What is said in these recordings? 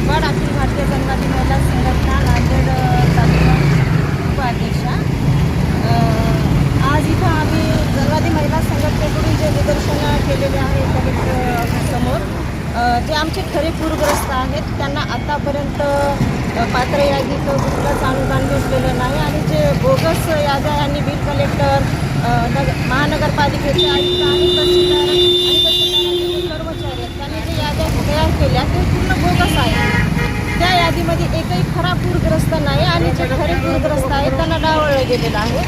गायकवाड अखिल भारतीय जनवादी महिला संघटना नांदेड तालुका उपाध्यक्षा. आज इथं आम्ही जनवादी महिला संघटनेकडून जे निदर्शनं केलेले आहे कलेक्टर समोर जे आमचे खरे पूरग्रस्त आहेत. त्यांना आतापर्यंत पात्र यादीचं कुठलंच अनुदान भेटलेलं नाही. आणि जे बोगस याद्या यांनी बिल कलेक्टर नग महानगरपालिकेचे आयुक्त आणि तहसीलदार आणि तहसीलदाराचे जे कर्मचारी आहेत त्यांनी जे याद्या तयार केल्या ते पूर्ण बोगस आहे त्या एकही खरा पूरग्रस्त नाही आणि जे खरे पूरग्रस्त आहेत त्यांना डावळलं गेलेलं आहे.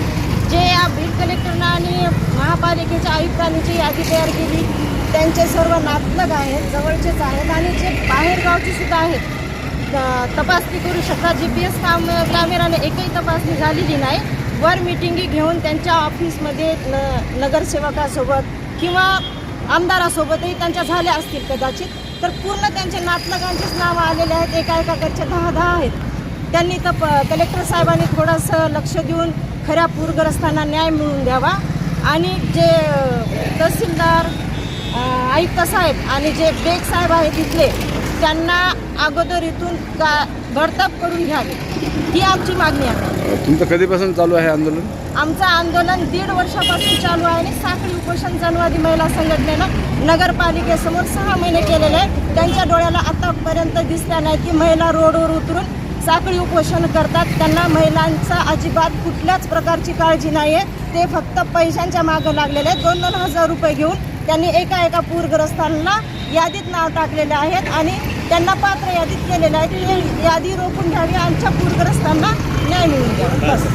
जे या बिल कलेक्टरनं आणि महापालिकेच्या आयुक्तांनी जी यादी तयार केली त्यांचे सर्व नातलग आहेत जवळचेच आहेत आणि जे बाहेरगावचे सुद्धा आहेत तपासणी करू शकता. जी पी एस काम कॅमेराने एकही तपासणी झालेली नाही. वर मिटिंगी घेऊन त्यांच्या ऑफिसमध्ये न नगरसेवकासोबत किंवा आमदारासोबतही त्यांच्या झाल्या असतील कदाचित. तर पूर्ण त्यांच्या नातलगांचेच नावं आलेले आहेत. एका एकाकडचे दहा दहा आहेत. त्यांनी तर प कलेक्टर साहेबांनी थोडंसं लक्ष देऊन खऱ्या पूरग्रस्तांना न्याय मिळवून द्यावा. आणि जे तहसीलदार आयुक्त साहेब आणि जे बेग साहेब आहेत तिथले त्यांना अगोदर इथून का बडतप करून घ्यावे. ही आमची मागणी आहे. तुमचं कधीपासून चालू आहे आंदोलन? आमचं आंदोलन दीड वर्षापासून चालू आहे आणि साखळी उपोषण जनवादी महिला संघटनेनं नगरपालिकेसमोर सहा महिने केलेले आहे त्यांच्या डोळ्याला आतापर्यंत दिसल्या नाही की महिला रोडवर उतरून साखळी उपोषण करतात. त्यांना महिलांचा अजिबात कुठल्याच प्रकारची काळजी नाही आहे ते फक्त पैशांच्या मागं लागलेले आहेत. दोन दोन हजार रुपये घेऊन त्यांनी एका एका पूरग्रस्तांना यादीत नाव टाकलेले आहेत आणि त्यांना पात्र यादीत केलेलं आहे की यादी रोखून घ्यावी आमच्या पूरग्रस्तांना न्याय मिळून द्यावा. बस.